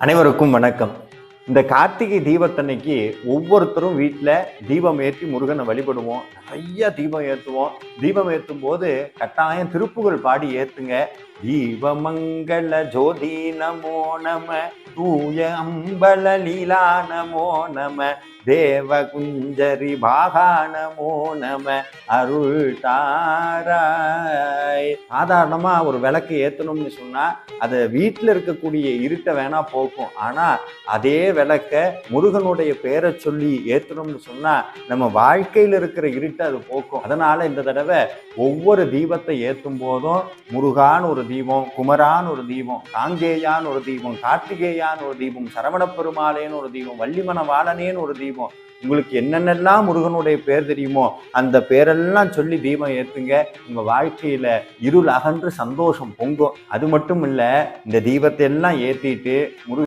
அனைவருக்கும் வணக்கம். இந்த கார்த்திகை தீபத்தன்னைக்கு ஒவ்வொருத்தரும் வீட்டில் தீபம் ஏற்றி முருகனை வழிபடுவோம். நிறைய தீபம் ஏற்றுவோம். தீபம் ஏற்றும் போது கட்டாயம் திருப்புகள் பாடி ஏத்துங்க. தீபமங்கள ஜோதி நமோ நம தூய அம்பல லீலா நமோ நம தேவ குஞ்சரி பாகா நமோ நம அருள் தாரா. சாதாரணமாக ஒரு விளக்கு ஏற்றணும்னு சொன்னால் அது வீட்டில் இருக்கக்கூடிய இருட்டை வேணா போக்கும். ஆனால் அதே விளக்க முருகனுடைய பேரை சொல்லி ஏற்றணும்னு சொன்னால் நம்ம வாழ்க்கையில் இருக்கிற இருட்டை அது போக்கும். அதனால் இந்த தடவை ஒவ்வொரு தீபத்தை ஏற்றும் போதும் முருகான் ஒரு தீபம் குமரான் ஒரு தீபம் காங்கேயான் ஒரு தீபம் கார்த்திகேயான் ஒரு தீபம் சரவண பெருமாளேன்னு ஒரு தீபம் வள்ளிமன வாழனேன்னு ஒரு தீபம். உங்களுக்கு என்னென்னலாம் முருகனுடைய பேர் தெரியுமோ அந்த பேரெல்லாம் சொல்லி தீபம் ஏற்றுங்க உங்கள் வாழ்க்கையில் இருள் அகன்று சந்தோஷம் பொங்கும். அது மட்டும் இல்லை இந்த தீபத்தை எல்லாம் ஏற்றிட்டு முருக